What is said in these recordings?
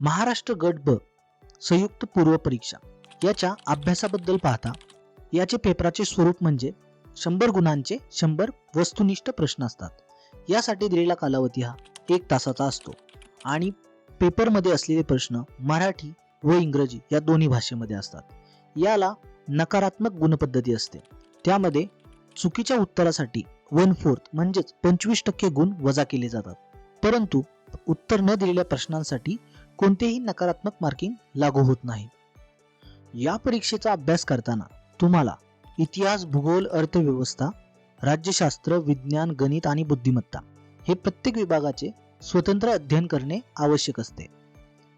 महाराष्ट्र गट ब संयुक्त पूर्व परीक्षा. याच्या अभ्यासाबद्दल पाहता याचे पेपराचे स्वरूप म्हणजे शंभर गुणांचे शंभर वस्तुनिष्ठ प्रश्न असतात. यासाठी दिलेला कालावधी हा एक तासाचा असतो. आणि पेपरमध्ये असलेले प्रश्न मराठी व इंग्रजी या दोन्ही भाषेमध्ये असतात. याला नकारात्मक गुणपद्धती असते. त्यामध्ये चुकीच्या उत्तरासाठी वन फोर्थ म्हणजेच पंचवीस टक्के गुण वजा केले जातात. परंतु उत्तर न दिलेल्या प्रश्नांसाठी कोणतेही नकारात्मक मार्किंग लागू होत नाही. या परीक्षेचा अभ्यास करताना तुम्हाला इतिहास भूगोल अर्थव्यवस्था राज्यशास्त्र विज्ञान गणित आणि बुद्धिमत्ता हे प्रत्येक विभागाचे स्वतंत्र अध्ययन करणे आवश्यक असते.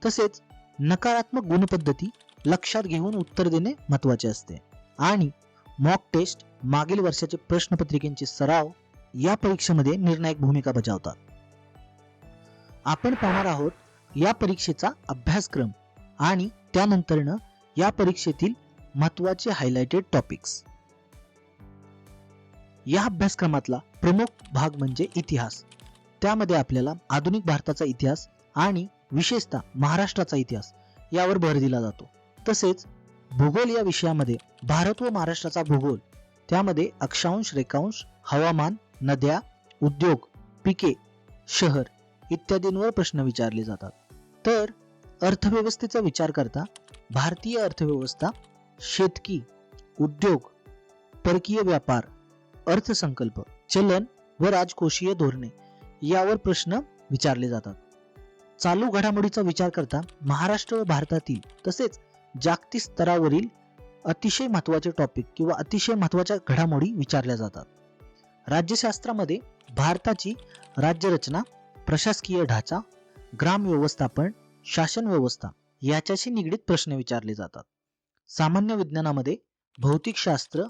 तसेच नकारात्मक गुणपद्धती लक्षात घेऊन उत्तर देणे महत्त्वाचे असते. आणि मॉक टेस्ट मागील वर्षाचे प्रश्नपत्रिकेचे सराव या परीक्षेमध्ये निर्णायक भूमिका बजावतात. आपण पाहणार आहोत या परीक्षेचा अभ्यासक्रम आणि त्यानंतरनं या परीक्षेतील महत्त्वाचे हायलाइटेड टॉपिक्स या अभ्यासक्रमातला प्रमुख भाग म्हणजे इतिहास. त्यामध्ये आपल्याला आधुनिक भारताचा इतिहास आणि विशेषतः महाराष्ट्राचा इतिहास यावर भर दिला जातो. तसेच भूगोल या विषयामध्ये भारत व महाराष्ट्राचा भूगोल त्यामध्ये अक्षांश रेखांश हवामान नद्या उद्योग पिके शहर इत्यादींवर प्रश्न विचारले जातात. तर अर्थव्यवस्थेचा विचार करता भारतीय अर्थव्यवस्था शेतकी उद्योग परकीय व्यापार अर्थसंकल्प चलन व राजकोषीय धोरणे यावर प्रश्न विचारले जातात. चालू घडामोडीचा विचार करता महाराष्ट्र व भारतातील तसेच जागतिक स्तरावरील अतिशय महत्त्वाचे टॉपिक किंवा अतिशय महत्त्वाच्या घडामोडी विचारल्या जातात. राज्यशास्त्रामध्ये भारताची राज्यरचना प्रशासकीय ढाचा ग्राम व्यवस्थापन शासन व्यवस्था याच्याशी निगडीत प्रश्न विचारले जातात. सामान्य विज्ञानामध्ये भौतिकशास्त्र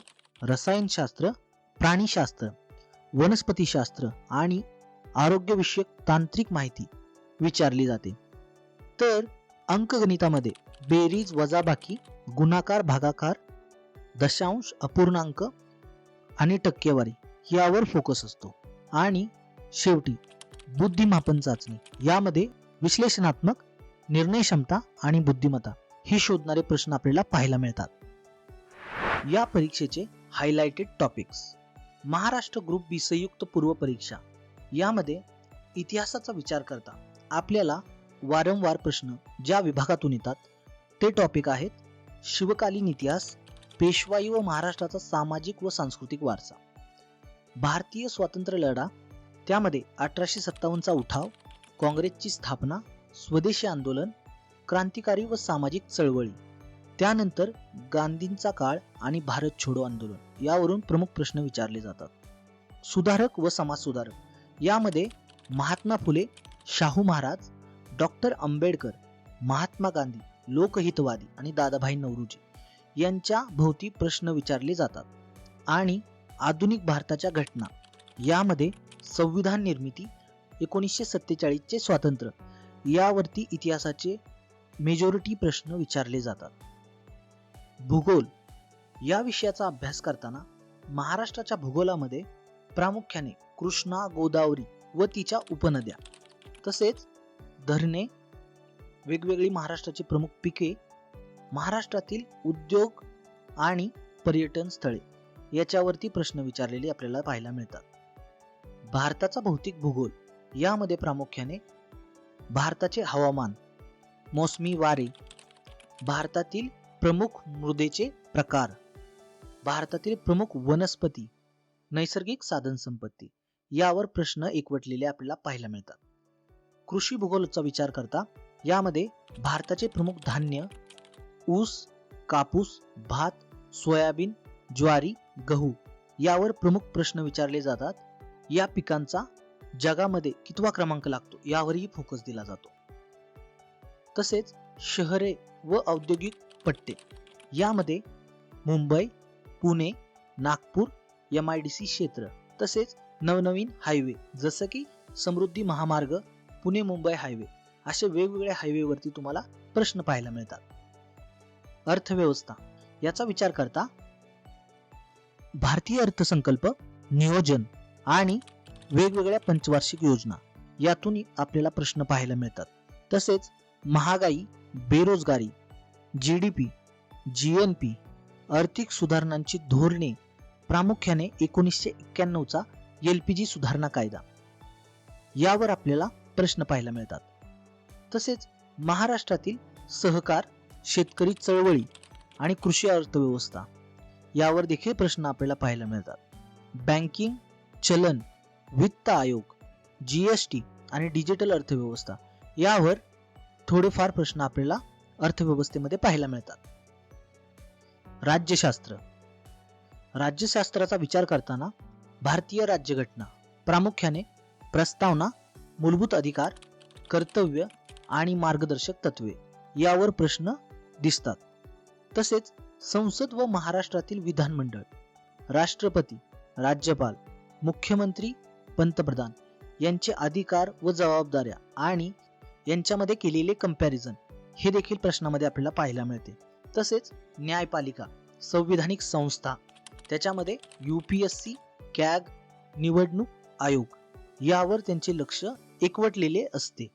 रसायनशास्त्र प्राणीशास्त्र वनस्पतीशास्त्र आणि आरोग्यविषयक तांत्रिक माहिती विचारली जाते. तर अंकगणितामध्ये बेरीज वजाबाकी गुणाकार भागाकार दशांश अपूर्णांक आणि टक्केवारी यावर फोकस असतो. आणि शेवटी बुद्धिमापन चाचणी यामध्ये विश्लेषणात्मक निर्णय क्षमता आणि बुद्धिमत्ता हे शोधणारे प्रश्न आपल्याला पाहायला मिळतात. या परीक्षेचे highlighted topics Maharashtra group B संयुक्त पूर्व परीक्षा. यामध्ये इतिहासाचा विचार करता आपल्याला वारंवार प्रश्न ज्या विभागातून येतात ते टॉपिक आहेत शिवकालीन इतिहास पेशवाई व महाराष्ट्राचा सामाजिक व सांस्कृतिक वारसा. भारतीय स्वातंत्र्य लढा त्यामध्ये अठराशे सत्तावन्नचा उठाव काँग्रेसची स्थापना स्वदेशी आंदोलन क्रांतिकारी व सामाजिक चळवळी त्यानंतर गांधींचा काळ आणि भारत छोडो आंदोलन यावरून प्रमुख प्रश्न विचारले जातात. सुधारक व समाजसुधारक यामध्ये महात्मा फुले शाहू महाराज डॉक्टर आंबेडकर महात्मा गांधी लोकहितवादी आणि दादाभाई नौरोजी यांच्या भोवती प्रश्न विचारले जातात आणि आधुनिक भारताच्या घटना यामध्ये संविधान निर्मिती एकोणीसशे सत्तेचाळीसचे स्वातंत्र्य यावरती इतिहासाचे मेजॉरिटी प्रश्न विचारले जातात. भूगोल या विषयाचा अभ्यास करताना महाराष्ट्राच्या भूगोलामध्ये प्रामुख्याने कृष्णा गोदावरी व तिच्या उपनद्या तसेच धरणे वेगवेगळी महाराष्ट्राची प्रमुख पिके महाराष्ट्रातील उद्योग आणि पर्यटन स्थळे याच्यावरती प्रश्न विचारलेले आपल्याला पाहायला मिळतात. भारताचा भौतिक भूगोल यामध्ये प्रामुख्याने भारताचे हवामान. मोसमी वारे. भारतातील प्रमुख मृदेचे प्रकार. भारतातील प्रमुख वनस्पती. नैसर्गिक साधनसंपत्ती. यावर प्रश्न एकवटलेले आपल्याला पाहायला मिळतात. कृषी भूगोलाचा विचार करता यामध्ये भारताचे प्रमुख धान्य ऊस कापूस भात सोयाबीन ज्वारी गहू यावर प्रमुख प्रश्न विचारले जातात. या पिकांचा जगामध्ये कितवा क्रमांक लागतो यावरही फोकस दिला जातो. तसेच शहरे व औद्योगिक पट्टे यामध्ये Mumbai Pune Nagpur M I D C क्षेत्र तसेच नवनवीन हायवे जसं की समृद्धी महामार्ग पुणे मुंबई हायवे असे वेगवेगळ्या हायवेवरती तुम्हाला प्रश्न पाहायला मिळतात. अर्थव्यवस्था याचा विचार करता भारतीय अर्थसंकल्प नियोजन आणि वेगवेगळ्या पंचवार्षिक योजना यातून आपल्याला प्रश्न पाहायला मिळतात. तसेच महागाई बेरोजगारी G D P G N P आर्थिक सुधारणांची धोरणे प्रामुख्याने एकोणीसशे एक्क्याण्णवचा एल पी जी सुधारणा कायदा यावर आपल्याला प्रश्न पाहायला मिळतात. तसेच महाराष्ट्रातील सहकार शेतकरी चळवळी आणि कृषी अर्थव्यवस्था यावर देखील प्रश्न आपल्याला पाहायला मिळतात. बँकिंग चलन वित्त आयोग जीएसटी आणि डिजिटल अर्थव्यवस्था यावर थोडेफार प्रश्न आपल्याला अर्थव्यवस्थेमध्ये पाहायला मिळतात. राज्यशास्त्र. राज्यशास्त्राचा विचार करताना भारतीय राज्यघटना प्रामुख्याने प्रस्तावना मूलभूत अधिकार कर्तव्य आणि मार्गदर्शक तत्वे यावर प्रश्न दिसतात. तसेच संसद व महाराष्ट्रातील विधानमंडळ राष्ट्रपती राज्यपाल मुख्यमंत्री पंतप्रधान यांचे अधिकार व जबाबदाऱ्या आणि यांच्यामध्ये केलेले कंपॅरिझन हे देखील प्रश्नामध्ये आपल्याला पाहायला मिळते. तसेच न्यायपालिका संविधानिक संस्था त्याच्यामध्ये U P S C CAG निवडणूक आयोग यावर त्यांचे लक्ष एकवटलेले असते.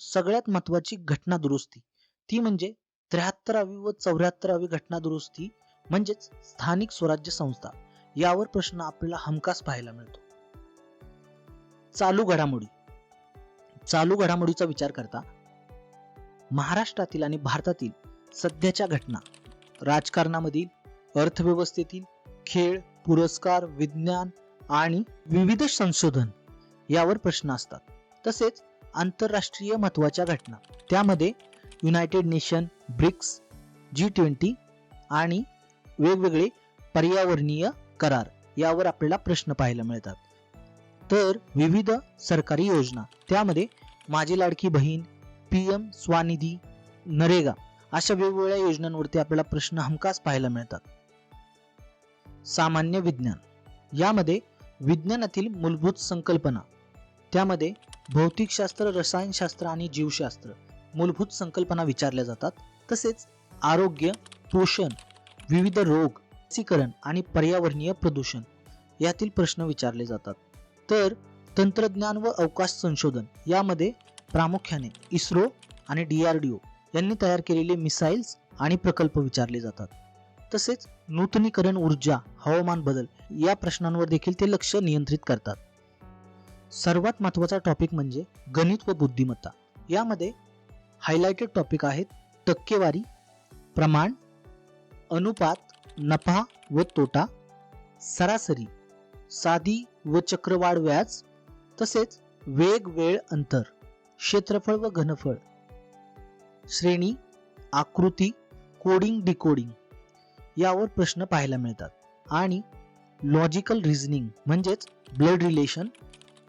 सगळ्यात महत्वाची घटना दुरुस्ती ती म्हणजे त्र्याहत्तरावी व चौऱ्याहत्तरावी घटना दुरुस्ती म्हणजेच स्थानिक स्वराज्य संस्था यावर प्रश्न आपल्याला हमखास पाहायला मिळतो. चालू घडामोडी. चालू घडामोडीचा विचार करता महाराष्ट्रातील आणि भारतातील सध्याच्या घटना राजकारणामधील अर्थव्यवस्थेतील खेळ पुरस्कार विज्ञान आणि विविध संशोधन यावर प्रश्न असतात. तसेच आंतरराष्ट्रीय महत्त्वाच्या घटना त्यामध्ये United Nation BRICS G twenty आणि वेगवेगळे पर्यावरणीय करार यावर आपल्याला प्रश्न पाहायला मिळतात. तर विविध सरकारी योजना त्यामध्ये माझी लाडकी बहीण पी एम स्वानिधी नरेगा अशा वेगवेगळ्या योजनांवरती आपल्याला प्रश्न हमखास पाहायला मिळतात. सामान्य विज्ञान. यामध्ये विज्ञानातील मूलभूत संकल्पना त्यामध्ये भौतिकशास्त्र रसायनशास्त्र आणि जीवशास्त्र मूलभूत संकल्पना विचारल्या जातात. तसेच आरोग्य पोषण विविध रोग लसीकरण आणि पर्यावरणीय प्रदूषण यातील प्रश्न विचारले जातात. तर तंत्रज्ञान व अवकाश संशोधन यामध्ये प्रामुख्याने इस्रो आणि डी आर डी ओ यांनी तयार केलेले मिसाईल्स आणि प्रकल्प विचारले जातात. तसेच नूतनीकरण ऊर्जा हवामान बदल या प्रश्नांवर देखील ते लक्ष नियंत्रित करतात. सर्वात महत्त्वाचा टॉपिक म्हणजे गणित व बुद्धिमत्ता. यामध्ये हायलाइटेड टॉपिक आहेत टक्केवारी प्रमाण अनुपात नफा व तोटा सरासरी साधी व चक्रवाढ व्याज तसेच वेग वेळ अंतर क्षेत्रफळ व घनफळ. श्रेणी आकृती कोडिंग डिकोडिंग यावर प्रश्न पाहायला मिळतात. आणि लॉजिकल रिझनिंग म्हणजेच blood relation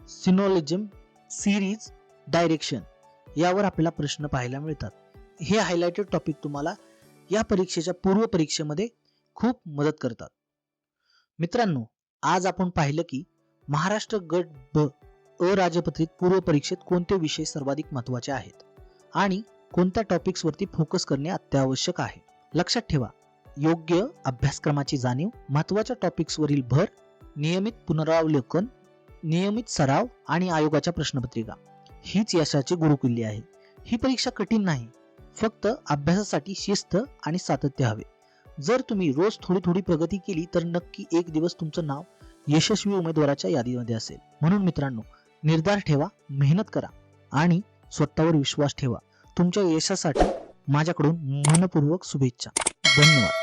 symbolism series direction यावर आपल्याला प्रश्न पाहायला मिळतात. हे हायलाइटेड टॉपिक तुम्हाला या परीक्षेच्या पूर्व परीक्षेमध्ये खूप मदत करतात. मित्रांनो आज आपण पाहिलं की महाराष्ट्र गट ब अराजपत्रित पूर्व परीक्षेत कोणते विषय सर्वाधिक महत्त्वाचे आहेत? आणि कोणत्या टॉपिक्सवरती फोकस करणे अत्यावश्यक आहे? लक्षात ठेवा योग्य अभ्यासक्रमाची जाणीव महत्त्वाच्या टॉपिक्सवरील भर नियमित पुनरावलोकन नियमित सराव आणि आयोगाच्या प्रश्नपत्रिका. हीच यशाची गुरुकिल्ली आहे. ही परीक्षा कठीण नाही फक्त अभ्यासासाठी शिस्त आणि सातत्य हवे. जर तुम्ही रोज थोडी थोडी प्रगती केली तर नक्की एक दिवस तुमचं नाव यशस्वी उमेदवाराच्या यादीमध्ये असेल. म्हणून मित्रांनो निर्धार ठेवा मेहनत करा आणि स्वतःवर विश्वास ठेवा. तुमच्या यशासाठी माझ्याकडून मनपूर्वक शुभेच्छा. धन्यवाद.